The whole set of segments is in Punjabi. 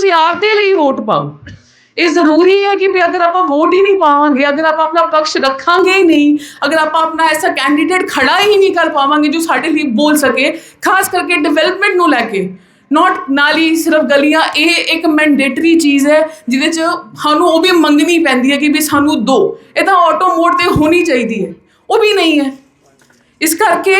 ਤੁਸੀਂ ਆਪਦੇ ਲਈ ਵੋਟ ਪਾਓ। ਇਹ ਜ਼ਰੂਰੀ ਹੈ ਕਿ ਵੀ ਅਗਰ ਆਪਾਂ ਵੋਟ ਹੀ ਨਹੀਂ ਪਾਵਾਂਗੇ, ਅਗਰ ਆਪਾਂ ਆਪਣਾ ਪਕਸ਼ ਰੱਖਾਂਗੇ ਹੀ ਨਹੀਂ, ਅਗਰ ਆਪਾਂ ਆਪਣਾ ਐਸਾ ਕੈਂਡੀਡੇਟ ਖੜਾ ਹੀ ਨਹੀਂ ਕਰ ਪਾਵਾਂਗੇ ਜੋ ਸਾਡੇ ਲਈ ਬੋਲ ਸਕੇ, ਖਾਸ ਕਰਕੇ ਡਿਵੈਲਪਮੈਂਟ ਨੂੰ ਲੈ ਕੇ। ਨਾਟ ਨਾਲੀ ਸਿਰਫ ਗਲੀਆਂ, ਇਹ ਇੱਕ ਮੈਂਡੇਟਰੀ ਚੀਜ਼ ਹੈ, ਜਿਹਦੇ ਚ ਸਾਨੂੰ ਉਹ ਵੀ ਮੰਗਣੀ ਪੈਂਦੀ ਹੈ ਕਿ ਵੀ ਸਾਨੂੰ ਦੋ। ਇਹ ਤਾਂ ਆਟੋ ਮੋਡ ਤੇ ਹੋਣੀ ਚਾਹੀਦੀ ਹੈ। ਉਹ ਵੀ ਨਹੀਂ ਹੈ। ਇਸ ਕਰਕੇ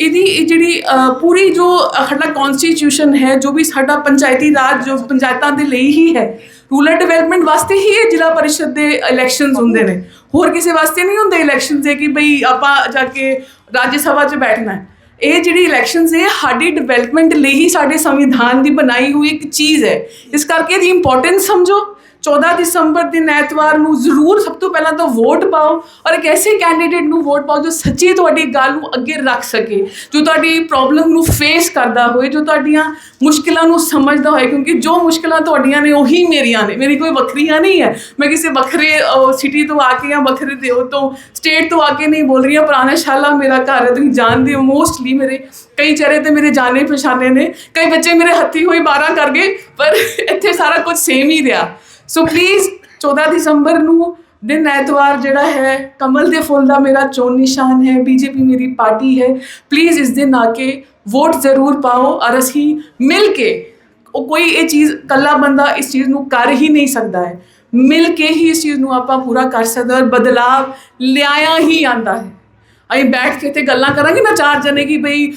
ਇਹਦੀ ਇਹ ਜਿਹੜੀ ਪੂਰੀ ਜੋ ਸਾਡਾ ਕਨਸਟੀਟਿਊਸ਼ਨ ਹੈ, ਜੋ ਵੀ ਸਾਡਾ ਪੰਚਾਇਤੀ ਰਾਜ, ਜੋ ਪੰਚਾਇਤਾਂ ਦੇ ਲਈ ਹੀ ਹੈ ਰੂਰਲ ਡਿਵੈਲਪਮੈਂਟ ਵਾਸਤੇ ਹੀ ਇਹ ਜ਼ਿਲ੍ਹਾ ਪਰਿਸ਼ਦ ਦੇ ਇਲੈਕਸ਼ਨਸ ਹੁੰਦੇ ਨੇ। ਹੋਰ ਕਿਸੇ ਵਾਸਤੇ ਨਹੀਂ ਹੁੰਦੇ ਇਲੈਕਸ਼ਨਸ ਦੇ ਕਿ ਭਈ ਆਪਾਂ ਜਾ ਕੇ ਰਾਜ ਸਭਾ 'ਚ ਬੈਠਣਾ ਹੈ। ਇਹ ਜਿਹੜੀ ਇਲੈਕਸ਼ਨਸ ਹੈ ਸਾਡੀ ਡਿਵੈਲਪਮੈਂਟ ਲਈ ਹੀ ਸਾਡੇ ਸੰਵਿਧਾਨ ਦੀ ਬਣਾਈ ਹੋਈ ਇੱਕ ਚੀਜ਼ ਹੈ। ਇਸ ਕਰਕੇ ਇਹਦੀ ਇੰਪੋਰਟੈਂਸ ਸਮਝੋ। 14 ਦਸੰਬਰ ਦਿਨ ਐਤਵਾਰ ਨੂੰ ਜ਼ਰੂਰ ਸਭ ਤੋਂ ਪਹਿਲਾਂ ਤਾਂ ਵੋਟ ਪਾਓ ਔਰ ਇੱਕ ਐਸੇ ਕੈਂਡੀਡੇਟ ਨੂੰ ਵੋਟ ਪਾਓ ਜੋ ਸੱਚੀ ਤੁਹਾਡੀ ਗੱਲ ਨੂੰ ਅੱਗੇ ਰੱਖ ਸਕੇ ਜੋ ਤੁਹਾਡੀ ਪ੍ਰੋਬਲਮ ਨੂੰ ਫੇਸ ਕਰਦਾ ਹੋਏ ਜੋ ਤੁਹਾਡੀਆਂ ਮੁਸ਼ਕਿਲਾਂ ਨੂੰ ਸਮਝਦਾ ਹੋਏ ਕਿਉਂਕਿ ਜੋ ਮੁਸ਼ਕਿਲਾਂ ਤੁਹਾਡੀਆਂ ਨੇ ਉਹੀ ਮੇਰੀਆਂ ਨੇ ਮੇਰੀ ਕੋਈ ਵੱਖਰੀਆਂ ਨਹੀਂ ਹੈ ਮੈਂ ਕਿਸੇ ਵੱਖਰੇ ਸਿਟੀ ਤੋਂ ਆ ਕੇ ਜਾਂ ਵੱਖਰੇ ਦੇਵ ਤੋਂ ਸਟੇਟ ਤੋਂ ਆ ਕੇ ਨਹੀਂ ਬੋਲ ਰਹੀ ਹਾਂ ਪੁਰਾਣਾ ਸ਼ਾਲਾ ਮੇਰਾ ਘਰ ਹੈ ਤੁਸੀਂ ਜਾਣਦੇ ਹੋ ਮੋਸਟਲੀ ਮੇਰੇ ਕਈ ਚਿਹਰੇ ਤੇ ਮੇਰੇ ਜਾਣੇ ਪਛਾਣੇ ਨੇ ਕਈ ਬੱਚੇ ਮੇਰੇ ਹੱਥੀ ਹੋਈ 12 ਕਰ ਗਏ ਪਰ ਇੱਥੇ ਸਾਰਾ ਕੁਝ ਸੇਮ ਹੀ ਰਿਹਾ ਸੋ ਪਲੀਜ਼ 14 ਦਸੰਬਰ ਨੂੰ ਦਿਨ ਐਤਵਾਰ ਜਿਹੜਾ ਹੈ, ਕਮਲ ਦੇ ਫੁੱਲ ਦਾ ਮੇਰਾ ਚੋਣ ਨਿਸ਼ਾਨ ਹੈ ਬੀਜੇਪੀ ਮੇਰੀ ਪਾਰਟੀ ਹੈ। ਪਲੀਜ਼ ਇਸ ਦਿਨ ਆ ਕੇ ਵੋਟ ਜ਼ਰੂਰ ਪਾਓ ਔਰ ਅਸੀਂ ਮਿਲ ਕੇ ਉਹ ਕੋਈ ਇਹ ਚੀਜ਼ ਕੱਲਾ ਬੰਦਾ ਇਸ ਚੀਜ਼ ਨੂੰ ਕਰ ਹੀ ਨਹੀਂ ਸਕਦਾ ਹੈ। ਮਿਲ ਕੇ ਹੀ ਇਸ ਚੀਜ਼ ਨੂੰ ਆਪਾਂ ਪੂਰਾ ਕਰ ਸਕਦੇ ਹਾਂ ਔਰ ਬਦਲਾਵ ਲਿਆਇਆ ਹੀ ਆਂਦਾ ਹੈ। ਅਸੀਂ ਬੈਠ ਕੇ ਤੇ ਗੱਲਾਂ ਕਰਾਂਗੇ ਨਾ ਚਾਰ ਜਣੇ ਕਿ ਬਈ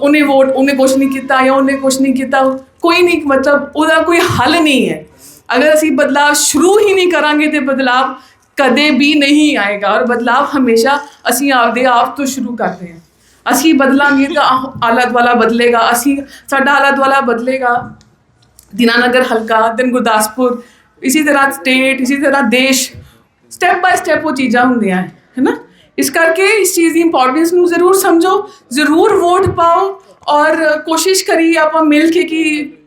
ਉਹਨੇ ਵੋਟ ਉਹਨੇ ਕੁਛ ਨਹੀਂ ਕੀਤਾ ਜਾਂ ਉਹਨੇ ਕੁਛ ਨਹੀਂ ਕੀਤਾ। ਕੋਈ ਨਹੀਂ, ਮਤਲਬ ਉਹਦਾ ਕੋਈ ਹੱਲ ਨਹੀਂ ਹੈ। ਅਗਰ ਅਸੀਂ ਬਦਲਾਵ ਸ਼ੁਰੂ ਹੀ ਨਹੀਂ ਕਰਾਂਗੇ ਤੇ ਬਦਲਾਵ ਕਦੇ ਵੀ ਨਹੀਂ ਆਏਗਾ ਔਰ ਬਦਲਾਵ ਹਮੇਸ਼ਾ ਅਸੀਂ ਆਪਦੇ ਆਪ ਤੋਂ ਸ਼ੁਰੂ ਕਰਦੇ ਹਾਂ ਅਸੀਂ ਬਦਲਾਂਗੇ ਤਾਂ ਆਹ ਆਲਾ ਦੁਆਲਾ ਬਦਲੇਗਾ ਅਸੀਂ ਸਾਡਾ ਆਲਾ ਦੁਆਲਾ ਬਦਲੇਗਾ ਦੀਨਾਨਗਰ ਹਲਕਾ ਦਿਨ ਗੁਰਦਾਸਪੁਰ ਇਸੇ ਤਰ੍ਹਾਂ ਸਟੇਟ ਇਸੇ ਤਰ੍ਹਾਂ ਦੇਸ਼ ਸਟੈਪ ਬਾਈ ਸਟੈਪ ਉਹ ਚੀਜ਼ਾਂ ਹੁੰਦੀਆਂ ਹੈ ਹੈਨਾ ਇਸ ਕਰਕੇ ਇਸ ਚੀਜ਼ ਦੀ ਇੰਪੋਰਟੈਂਸ ਨੂੰ ਜ਼ਰੂਰ ਸਮਝੋ ਜ਼ਰੂਰ ਵੋਟ ਪਾਓ ਔਰ ਕੋਸ਼ਿਸ਼ ਕਰੀਏ ਆਪਾਂ ਮਿਲ ਕੇ ਕਿ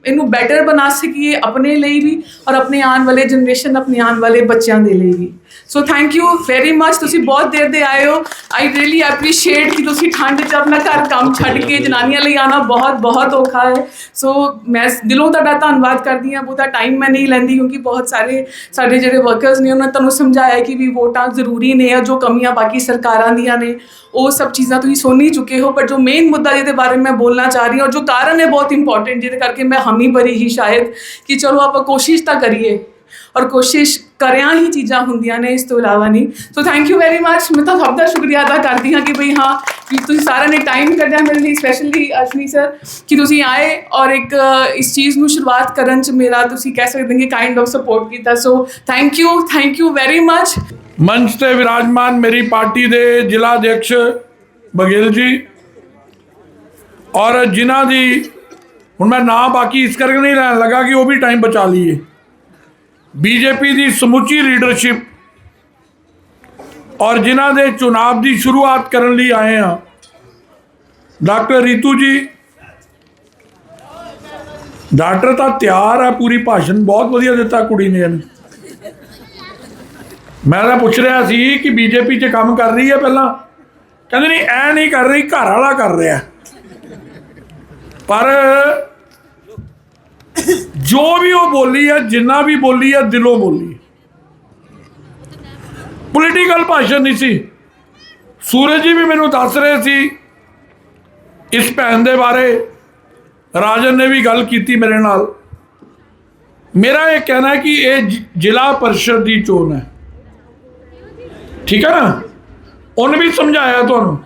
ਇਹਨੂੰ ਬੈਟਰ ਬਣਾ ਸਕੀਏ ਆਪਣੇ ਲਈ ਵੀ ਔਰ ਆਪਣੇ ਆਉਣ ਵਾਲੇ ਜਨਰੇਸ਼ਨ ਆਪਣੇ ਆਉਣ ਵਾਲੇ ਬੱਚਿਆਂ ਦੇ ਲਈ ਵੀ। So thank you very much ਤੁਸੀਂ ਬਹੁਤ ਦੇਰ ਦੇ ਆਏ ਹੋ। ਆਈ ਰੀਲੀ ਐਪਰੀਸ਼ੀਏਟ ਕਿ ਤੁਸੀਂ ਠੰਡ 'ਚ ਆਪਣਾ ਘਰ ਕੰਮ ਛੱਡ ਕੇ ਜਨਾਨੀਆਂ ਲਈ ਆਣਾ ਬਹੁਤ ਬਹੁਤ ਔਖਾ ਹੈ। ਸੋ ਮੈਂ ਦਿਲੋਂ ਤੁਹਾਡਾ ਧੰਨਵਾਦ ਕਰਦੀ ਹਾਂ। ਬਹੁਤਾ ਟਾਈਮ ਮੈਂ ਨਹੀਂ ਲੈਂਦੀ ਕਿਉਂਕਿ ਬਹੁਤ ਸਾਰੇ ਸਾਡੇ ਜਿਹੜੇ ਵਰਕਰਸ ਨੇ ਉਹਨਾਂ ਨੇ ਤੁਹਾਨੂੰ ਸਮਝਾਇਆ ਕਿ ਵੀ ਵੋਟਾਂ ਜ਼ਰੂਰੀ ਨੇ ਆ ਜੋ ਕਮੀਆਂ ਬਾਕੀ ਸਰਕਾਰਾਂ ਦੀਆਂ ਨੇ। ਉਹ ਸਭ ਚੀਜ਼ਾਂ ਤੁਸੀਂ ਸੁਣ ਹੀ ਚੁੱਕੇ ਹੋ। ਪਰ ਜੋ ਮੇਨ ਮੁੱਦਾ ਜਿਹਦੇ ਬਾਰੇ ਮੈਂ ਬੋਲਣਾ ਚਾਹ ਰਹੀ ਹਾਂ ਔਰ ਜੋ ਕਾਰਨ ਹੈ ਬਹੁਤ ਇੰਪੋਰਟੈਂਟ ਜਿਹਦੇ ਕਰਕੇ ਮੈਂ ਹਮੀ ਭਰੀ ਹੀ ਸ਼ਾਇਦ ਕਿ ਚਲੋ ਆਪਾਂ ਕੋਸ਼ਿਸ਼ ਤਾਂ ਕਰੀਏ ਔਰ ਕੋਸ਼ਿਸ਼ ਕਰਿਆ ਹੀ ਚੀਜ਼ਾਂ ਹੁੰਦੀਆਂ ਨੇ ਇਸ ਤੋਂ ਇਲਾਵਾ ਨਹੀਂ so thank you very much ਮੈਂ ਤਾਂ ਸਭ ਦਾ ਸ਼ੁਕਰੀਆ ਅਦਾ ਕਰਦੀ ਹਾਂ ਕਿ ਭਈ ਹਾਂ ਕਿ ਤੁਸੀਂ ਸਾਰਿਆਂ ਨੇ ਟਾਈਮ ਕੱਢਿਆ ਮੇਰੇ ਲਈ ਸਪੈਸ਼ਲੀ ਅਸ਼ਨੀ ਸਰ ਕਿ ਤੁਸੀਂ ਆਏ ਔਰ ਇੱਕ ਅ, ਇਸ ਚੀਜ਼ ਨੂੰ ਸ਼ੁਰੂਆਤ ਕਰਨ ਚ ਮੇਰਾ ਤੁਸੀਂ ਕਹਿ ਸਕਦੇ ਹੋ ਕਿ ਕਾਈਂਡ ਆਫ ਸਪੋਰਟ ਕੀਤਾ so thank you thank you very much ਮੰਚ ਤੇ ਵਿਰਾਜਮਾਨ ਮੇਰੀ ਪਾਰਟੀ ਦੇ ਜ਼ਿਲ੍ਹਾ ਅਧਿਕਸ਼ ਬਗੇਲ ਜੀ ਔਰ ਜਿਨ੍ਹਾਂ ਦੀ ਹੁਣ ਮੈਂ ਨਾਂ ਬਾਕੀ ਇਸ ਕਰਕੇ ਨਹੀਂ ਲੈਣ ਲੱਗਾ ਕਿ ਉਹ ਵੀ ਟਾਈਮ ਬਚਾ ਲਈਏ। ਬੀਜੇਪੀ ਦੀ ਸਮੁੱਚੀ ਲੀਡਰਸ਼ਿਪ ਔਰ ਜਿਨ੍ਹਾਂ ਦੇ ਚੁਣਾਵ ਦੀ ਸ਼ੁਰੂਆਤ ਕਰਨ ਲਈ ਆਏ ਆ ਡਾਕਟਰ ਰੀਤੂ ਜੀ, ਡਾਕਟਰ ਤਾਂ ਤਿਆਰ ਹੈ ਪੂਰੀ ਭਾਸ਼ਣ ਬਹੁਤ ਵਧੀਆ ਦਿੱਤਾ ਕੁੜੀ ਨੇ ਇਹਨੂੰ। ਮੈਂ ਤਾਂ ਪੁੱਛ ਰਿਹਾ ਸੀ ਕਿ ਬੀਜੇਪੀ 'ਚ ਕੰਮ ਕਰ ਰਹੀ ਹੈ ਪਹਿਲਾਂ? ਕਹਿੰਦੇ ਨਹੀਂ, ਐ ਨਹੀਂ ਕਰ ਰਹੀ, ਘਰ ਵਾਲਾ ਕਰ ਰਿਹਾ। ਪਰ ਜੋ ਵੀ ਉਹ ਬੋਲੀ ਹੈ ਜਿੰਨਾ ਵੀ ਬੋਲੀ ਹੈ ਦਿਲੋਂ ਬੋਲੀ। ਪੋਲੀਟੀਕਲ ਭਾਸ਼ਣ ਨਹੀਂ ਸੀ। ਸੂਰਜ ਜੀ ਵੀ ਮੈਨੂੰ ਦੱਸ ਰਹੇ ਸੀ ਇਸ ਭੈਣ ਦੇ ਬਾਰੇ। ਰਾਜਨ ਨੇ ਵੀ ਗੱਲ ਕੀਤੀ ਮੇਰੇ ਨਾਲ। ਮੇਰਾ ਇਹ ਕਹਿਣਾ ਹੈ ਕਿ ਇਹ ਜ਼ਿਲ੍ਹਾ ਪਰਿਸ਼ਦ ਦੀ ਚੋਣ ਹੈ। ਠੀਕ ਹੈ ਨਾ? ਉਹਨੇ ਵੀ ਸਮਝਾਇਆ ਤੁਹਾਨੂੰ।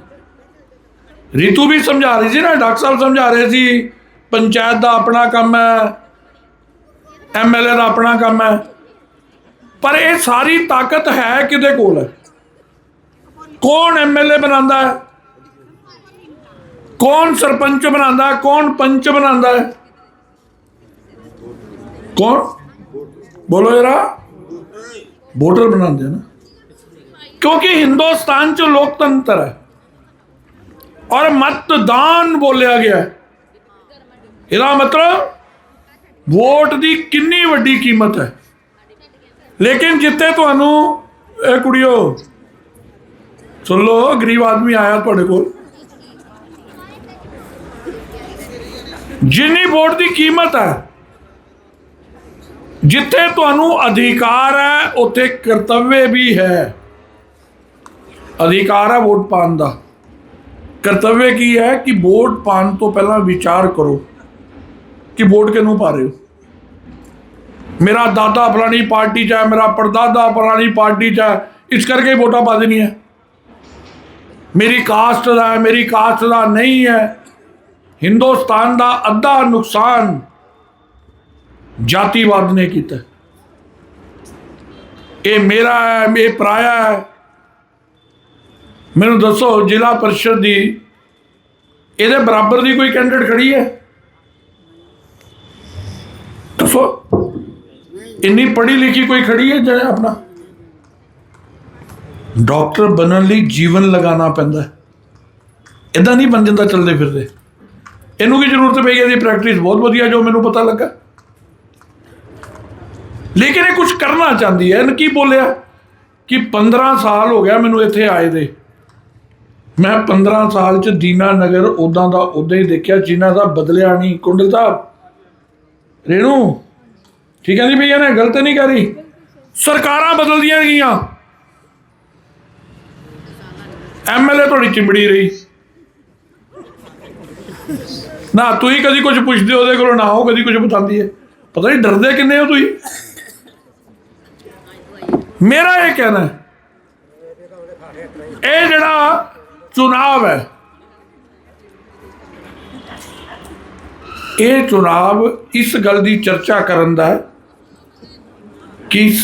ਰਿਤੂ ਵੀ ਸਮਝਾ ਰਹੀ ਸੀ ਨਾ, ਡਾਕਟਰ ਸਾਹਿਬ ਸਮਝਾ ਰਹੇ ਸੀ, ਪੰਚਾਇਤ ਦਾ ਆਪਣਾ ਕੰਮ ਹੈ ਐਮਐਲਏ ਦਾ ਆਪਣਾ ਕੰਮ ਹੈ। ਪਰ ਇਹ ਸਾਰੀ ਤਾਕਤ ਹੈ ਕਿਹਦੇ ਕੋਲ? ਹੈ ਕੌਣ ਐਮਐਲਏ ਬਣਾਉਂਦਾ ਹੈ? ਕੌਣ ਸਰਪੰਚ ਬਣਾਉਂਦਾ ਹੈ? ਕੌਣ ਪੰਚ ਬਣਾਉਂਦਾ ਹੈ? ਕੌਣ? ਬੋਲੋ ਜਰਾ। ਵੋਟਰ ਬਣਾਉਂਦੇ ਨਾ। ਕਿਉਂਕਿ ਹਿੰਦੁਸਤਾਨ ਚ ਲੋਕਤੰਤਰ ਹੈ। ਔਰ ਮਤਦਾਨ ਬੋਲਿਆ ਗਿਆ ਹੈ। ਇਹਦਾ ਮਤਲਬ ਵੋਟ ਦੀ ਕਿੰਨੀ ਵੱਡੀ ਕੀਮਤ ਹੈ? ਲੇਕਿਨ ਜਿੱਥੇ ਤੁਹਾਨੂੰ, ਇਹ ਕੁੜੀਓ ਸੁਣ ਲਓ ਗਰੀਬ ਆਦਮੀ ਆਇਆ ਤੁਹਾਡੇ ਕੋਲ। ਜਿੰਨੀ ਵੋਟ ਦੀ ਕੀਮਤ ਹੈ, ਜਿੱਥੇ ਤੁਹਾਨੂੰ ਅਧਿਕਾਰ ਹੈ, ਉੱਥੇ ਕਰਤੱਵ ਵੀ ਹੈ। ਅਧਿਕਾਰ ਹੈ ਵੋਟ ਪਾਉਣ ਦਾ। ਕਰਤੱਵਯ ਕੀ ਹੈ? ਕਿ ਵੋਟ ਪਾਉਣ ਤੋਂ ਪਹਿਲਾਂ ਵਿਚਾਰ ਕਰੋ। ਕਿ ਵੋਟ ਕਿਹਨੂੰ ਪਾ ਰਹੇ ਹੋ? ਮੇਰਾ ਦਾਦਾ ਫਲਾਣੀ ਪਾਰਟੀ 'ਚ ਹੈ, ਮੇਰਾ ਪੜਦਾਦਾ ਫਲਾਣੀ ਪਾਰਟੀ 'ਚ ਹੈ, ਇਸ ਕਰਕੇ ਵੋਟਾਂ ਪਾ ਦੇਣੀਆਂ। ਮੇਰੀ ਕਾਸਟ ਦਾ ਮੇਰੀ ਕਾਸਟ ਦਾ ਨਹੀਂ ਹੈ। ਹਿੰਦੁਸਤਾਨ ਦਾ ਅੱਧਾ ਨੁਕਸਾਨ ਜਾਤੀਵਾਦ ਨੇ ਕੀਤਾ। ਇਹ ਮੇਰਾ ਹੈ, ਇਹ ਪਰਾਇਆ ਹੈ। ਮੈਨੂੰ ਦੱਸੋ, ਜ਼ਿਲ੍ਹਾ ਪਰਿਸ਼ਦ ਦੀ ਇਹਦੇ ਬਰਾਬਰ ਦੀ ਕੋਈ ਕੈਂਡੀਡੇਟ ਖੜੀ ਹੈ? ਦੱਸੋ ਇੰਨੀ ਪੜ੍ਹੀ ਲਿਖੀ ਕੋਈ ਖੜੀ ਹੈ ਜਿਹੜਾ ਆਪਣਾ? ਡਾਕਟਰ ਬਣਨ ਲਈ ਜੀਵਨ ਲਗਾਉਣਾ ਪੈਂਦਾ ਹੈ। ਇਦਾਂ ਨਹੀਂ ਬਣ ਜਾਂਦਾ ਚੱਲਦੇ ਫਿਰਦੇ। ਇਹਨੂੰ ਕੀ ਜ਼ਰੂਰਤ ਪਈ ਇਹਦੀ ਪ੍ਰੈਕਟਿਸ ਬਹੁਤ ਵਧੀਆ ਜੋ ਮੈਨੂੰ ਪਤਾ ਲੱਗਾ। ਲੇਕਿਨ ਇਹ ਕੁਝ ਕਰਨਾ ਚਾਹੁੰਦੀ ਹੈ। ਇਹਨੇ ਕੀ ਬੋਲਿਆ? ਕਿ 15 ਸਾਲ ਹੋ ਗਿਆ ਮੈਨੂੰ ਇੱਥੇ ਆਏ ਦੇ। ਮੈਂ 15 ਸਾਲ ਚ ਦੀਨਾ ਨਗਰ ਉਦਾਂ ਦਾ ਉਦਾਂ ਹੀ ਦੇਖਿਆ, ਜਿਨ੍ਹਾਂ ਦਾ ਬਦਲਿਆ ਨਹੀਂ। ਕੁੰਡਲ ਸਾਹਿਬ ਰੇਣੂ, ਠੀਕ ਹੈ ਜੀ ਭਈਆ ਨੇ, ਗਲਤ ਨਹੀਂ ਕਰੀ। ਸਰਕਾਰਾਂ ਬਦਲਦੀਆਂ ਗਈਆਂ। ਐਮਐਲਏ ਤੁਹਾਡੀ ਚਿੰਬੜੀ ਰਹੀ। ਨਾ, ਤੁਸੀਂ ਕਦੀ ਕੁਝ ਪੁੱਛਦੇ ਹੋ ਉਹਦੇ ਕੋਲੋਂ, ਨਾ ਉਹ ਕਦੀ ਕੁਝ ਬਤਾਉਂਦੀ ਹੈ। ਪਤਾ ਨਹੀਂ, ਡਰਦੇ ਕਿੰਨੇ ਹੋ ਤੁਸੀਂ? ਮੇਰਾ ਇਹ ਕਹਿਣਾ ਹੈ, ਇਹ ਜਿਹੜਾ ਚੁਣਾਵ ਹੈ ਇਹ ਚੁਣਾਵ ਇਸ ਗੱਲ ਦੀ ਚਰਚਾ ਕਰਨ ਦਾ ਹੈ ਕਿ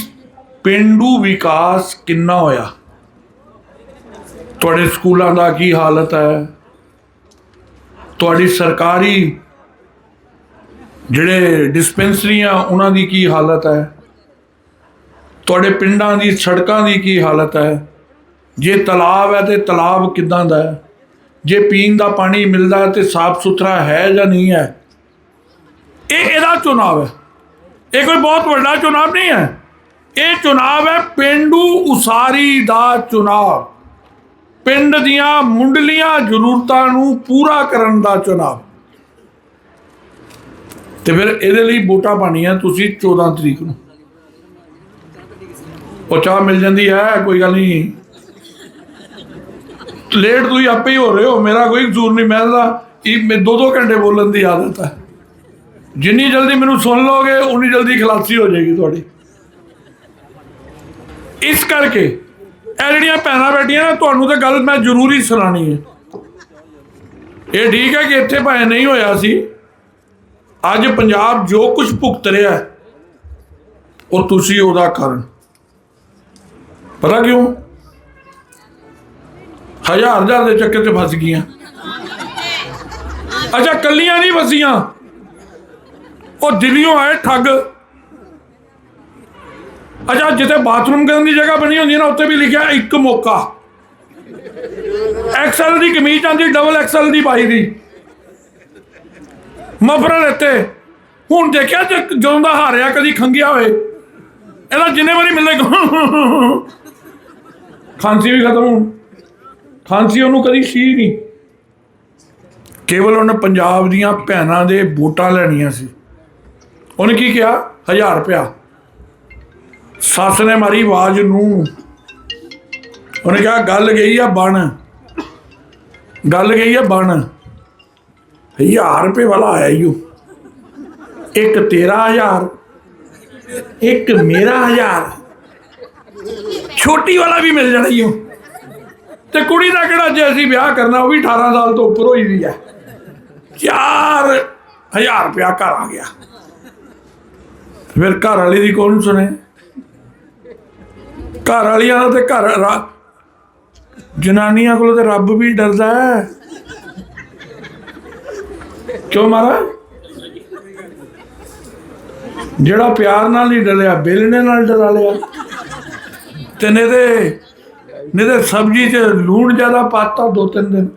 ਪਿੰਡੂ ਵਿਕਾਸ ਕਿੰਨਾ ਹੋਇਆ? ਤੁਹਾਡੇ ਸਕੂਲਾਂ ਦਾ ਕੀ ਹਾਲਤ ਹੈ? ਤੁਹਾਡੀ ਸਰਕਾਰੀ ਜਿਹੜੇ ਡਿਸਪੈਂਸਰੀਆਂ, ਉਹਨਾਂ ਦੀ ਕੀ ਹਾਲਤ ਹੈ? ਤੁਹਾਡੇ ਪਿੰਡਾਂ ਦੀ, ਸੜਕਾਂ ਦੀ ਕੀ ਹਾਲਤ ਹੈ? ਜੇ ਤਲਾਬ ਹੈ ਤੇ ਤਲਾਬ ਕਿਦਾਂ ਦਾ ਹੈ? ਜੇ ਪੀਣ ਦਾ ਪਾਣੀ ਮਿਲਦਾ ਹੈ ਤੇ ਸਾਫ਼ ਸੁਥਰਾ ਹੈ ਜਾਂ ਨਹੀਂ ਹੈ? ਇਹ ਇਹਦਾ ਚੁਣਾਵ ਹੈ। ਇਹ ਕੋਈ ਬਹੁਤ ਵੱਡਾ ਚੁਣਾਵ ਨਹੀਂ ਹੈ। ਇਹ ਚੁਣਾਵ ਹੈ ਪਿੰਡੂ ਉਸਾਰੀ ਦਾ ਚੁਣਾਵ। ਪਿੰਡ ਦੀਆਂ ਮੁੱਢਲੀਆਂ ਜ਼ਰੂਰਤਾਂ ਨੂੰ ਪੂਰਾ ਕਰਨ ਦਾ ਚੁਣਾਵ। ਤੇ ਫਿਰ ਇਹਦੇ ਲਈ ਵੋਟਾਂ ਪਾਣੀਆਂ ਤੁਸੀਂ 14 ਤਰੀਕ ਨੂੰ। ਉਹ ਚਾਹ ਮਿਲ ਜਾਂਦੀ ਹੈ, ਕੋਈ ਗੱਲ ਨਹੀਂ। ਲੇਟ ਤੁਸੀਂ ਆਪੇ ਹੀ ਹੋ ਰਹੇ ਹੋ, ਮੇਰਾ ਕੋਈ ਜ਼ੂਰ ਨਹੀਂ ਮਿਲਦਾ ਇਹ ਮੈਂ ਦੋ ਦੋ ਘੰਟੇ ਬੋਲਣ ਦੀ ਆਦਤ ਹੈ। ਜਿੰਨੀ ਜਲਦੀ ਮੈਨੂੰ ਸੁਣ ਲੋਗੇ ਉਨੀ ਜਲਦੀ ਖਲਾਸੀ ਹੋ ਜਾਏਗੀ ਤੁਹਾਡੀ। ਇਸ ਕਰਕੇ ਇਹ ਜਿਹੜੀਆਂ ਭੈਣਾਂ ਬੈਠੀਆਂ ਨਾ ਤੁਹਾਨੂੰ ਤਾਂ ਗੱਲ ਮੈਂ ਜ਼ਰੂਰੀ ਸੁਣਾਣੀ ਹੈ। ਇਹ ਠੀਕ ਹੈ ਕਿ ਇੱਥੇ ਭਾਵੇਂ ਨਹੀਂ ਹੋਇਆ ਸੀ। ਅੱਜ ਪੰਜਾਬ ਜੋ ਕੁਝ ਭੁਗਤ ਰਿਹਾ ਹੈ, ਉਹ ਤੁਸੀਂ ਉਹਦਾ ਕਾਰਨ। ਪਤਾ ਕਿਉਂ? ਹਜ਼ਾਰ ਹਜ਼ਾਰ ਦੇ ਚੱਕਰ 'ਤੇ ਫਸ ਗਈਆਂ। ਅੱਛਾ ਕੱਲੀਆਂ ਨਹੀਂ ਫਸੀਆਂ। ਉਹ ਦਿੱਲੀੋਂ ਆਏ ਠੱਗ। ਅੱਛਾ, ਜਿੱਥੇ ਬਾਥਰੂਮ ਕਰਨ ਦੀ ਜਗ੍ਹਾ ਬਣੀ ਹੁੰਦੀ ਹੈ ਨਾ ਉੱਤੇ ਵੀ ਲਿਖਿਆ ਇੱਕ ਮੌਕਾ। ਐਕਸਲ ਦੀ ਕਮੀਜ਼ ਆਂਦੀ ਡਬਲ ਐਕਸਲ ਦੀ ਪਾਈ ਦੀ। ਮਫਰਲ ਇੱਥੇ। ਹੁਣ ਦੇਖਿਆ ਜੇ ਜਦੋਂ ਦਾ ਹਾਰਿਆ, ਕਦੀ ਖੰਗਿਆ ਹੋਏ। ਇਹਦਾ ਜਿੰਨੇ ਵਾਰੀ ਮਿਲੇ, ਖਾਂਸੀ ਵੀ ਖਤਮ ਹੋਣ। ਖਾਂਸੀ ਉਹਨੂੰ ਕਦੀ ਸੀ ਨਹੀਂ। ਕੇਵਲ ਉਹਨੇ ਪੰਜਾਬ ਦੀਆਂ ਭੈਣਾਂ ਦੇ ਵੋਟਾਂ ਲੈਣੀਆਂ ਸੀ। ਉਹਨੇ ਕੀ ਕਿਹਾ? 1000 ਰੁਪਇਆ। ਸੱਸ ਨੇ ਮਾਰੀ ਆਵਾਜ਼ ਨੂੰ। ਉਹਨੇ ਕਿਹਾ, ਗੱਲ ਗਈ ਆ ਬਣ। ਗੱਲ ਗਈ ਆ ਬਣ। 1000 ਰੁਪਏ ਵਾਲਾ ਆਇਆ ਈਓ ਇੱਕ 13000 ਇੱਕ ਮੇਰਾ ਹਜ਼ਾਰ। ਛੋਟੀ ਵਾਲਾ ਵੀ ਮਿਲ ਜਾਣਾ ਈ ਓ। ਤੇ ਕੁੜੀ ਦਾ ਕਿਹੜਾ ਜੇ ਅਸੀਂ ਵਿਆਹ ਕਰਨਾ, ਉਹ ਵੀ 18 ਸਾਲ ਤੋਂ ਉੱਪਰ ਹੋਈ ਦੀ ਹੈ 4000 ਰੁਪਇਆ ਘਰ ਆ ਗਿਆ। ਫਿਰ ਘਰ ਵਾਲੀ ਦੀ ਕੋਣ ਸੁਣੇ? ਘਰ ਵਾਲੀਆਂ ਤੇ ਘਰ ਜਨਾਨੀਆਂ ਕੋਲੋਂ ਤੇ ਰੱਬ ਵੀ ਡਰਦਾ। ਹੈ ਕਿਉਂ ਮਾਰਾ ਜਿਹੜਾ ਪਿਆਰ ਨਾਲ ਨਹੀਂ ਡਰਿਆ ਬੇਲਣੇ ਨਾਲ ਡਰਾ ਲਿਆ। ਤੇ ਨੇ ਤੇ ਨੇ ਤੇ ਸਬਜ਼ੀ 'ਚ ਲੂਣ ਜ਼ਿਆਦਾ ਪਾਤਾ ਦੋ ਤਿੰਨ ਦਿਨ।